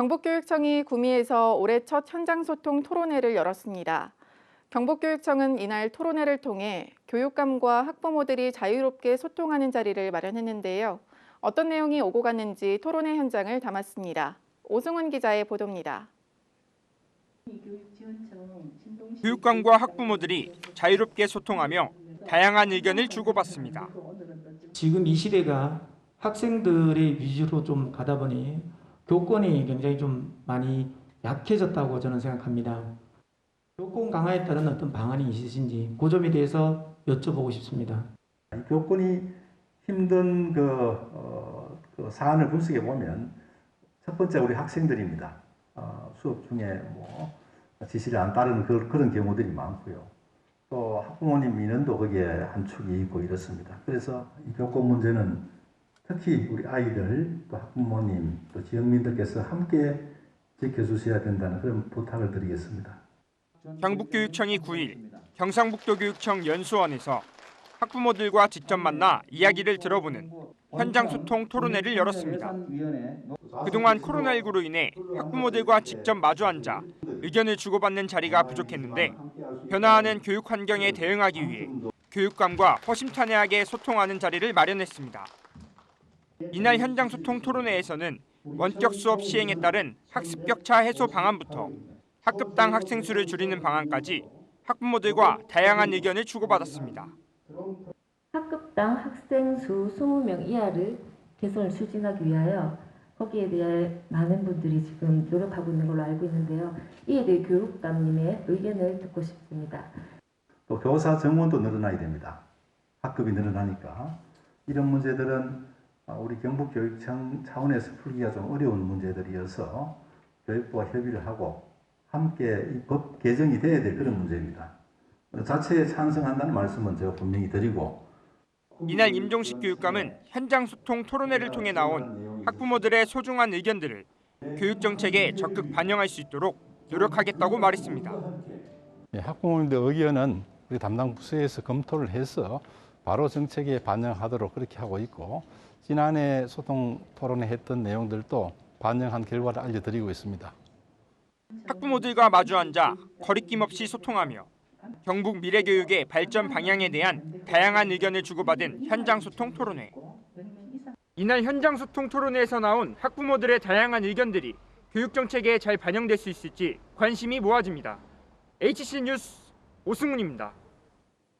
경북교육청이 구미에서 올해 첫 현장 소통 토론회를 열었습니다. 경북교육청은 이날 토론회를 통해 교육감과 학부모들이 자유롭게 소통하는 자리를 마련했는데요. 어떤 내용이 오고 갔는지 토론회 현장을 담았습니다. 오승훈 기자의 보도입니다. 교육감과 학부모들이 자유롭게 소통하며 다양한 의견을 주고받습니다. 지금 이 시대가 학생들의 위주로 좀 가다 보니 교권이 굉장히 좀 많이 약해졌다고 저는 생각합니다. 교권 강화에 따른 어떤 방안이 있으신지 그 점에 대해서 여쭤보고 싶습니다. 이 교권이 힘든 그, 어, 그 사안을 분석해 보면 첫 번째 우리 학생들입니다. 어, 수업 중에 뭐 지시를 안 따르는 그, 그런 경우들이 많고요. 또 학부모님 민원도 거기에 한 축이 있고 이렇습니다. 그래서 이 교권 문제는 특히 우리 아이들 또 학부모님 또 지역민들께서 함께 지켜주셔야 된다는 그런 부탁을 드리겠습니다. 경북교육청이 9일 경상북도교육청 연수원에서 학부모들과 직접 만나 이야기를 들어보는 현장 소통 토론회를 열었습니다. 그동안 코로나19로 인해 학부모들과 직접 마주 앉아 의견을 주고받는 자리가 부족했는데 변화하는 교육 환경에 대응하기 위해 교육감과 허심탄회하게 소통하는 자리를 마련했습니다. 이날 현장 소통 토론회에서는 원격 수업 시행에 따른 학습 격차 해소 방안부터 학급당 학생 수를 줄이는 방안까지 학부모들과 다양한 의견을 주고받았습니다. 학급당 학생 수 20명 이하를 개선을 추진하기 위하여 거기에 대해 많은 분들이 지금 노력하고 있는 걸로 알고 있는데요. 이에 대해 교육감님의 의견을 듣고 싶습니다. 또 교사 정원도 늘어나야 됩니다. 학급이 늘어나니까 이런 문제들은 어, 우리 경북교육청 차원에서 풀기가 좀 어려운 문제들이어서 교육부와 협의를 하고 함께 이 법 개정이 돼야 될 그런 문제입니다. 어, 자체에 찬성한다는 말씀은 제가 분명히 드리고 이날 임종식 교육감은 현장 소통 토론회를 통해 나온 학부모들의 소중한 의견들을 교육 정책에 적극 반영할 수 있도록 노력하겠다고 말했습니다. 예, 학부모님들 의견은 우리 담당 부서에서 검토를 해서 바로 정책에 반영하도록 그렇게 하고 있고 지난해 소통 토론회 했던 내용들도 반영한 결과를 알려드리고 있습니다. 학부모들과 마주 앉아 거리낌 없이 소통하며 경북 미래교육의 발전 방향에 대한 다양한 의견을 주고받은 현장 소통 토론회. 이날 현장 소통 토론회에서 나온 학부모들의 다양한 의견들이 교육 정책에 잘 반영될 수 있을지 관심이 모아집니다. HC 뉴스 오승훈입니다.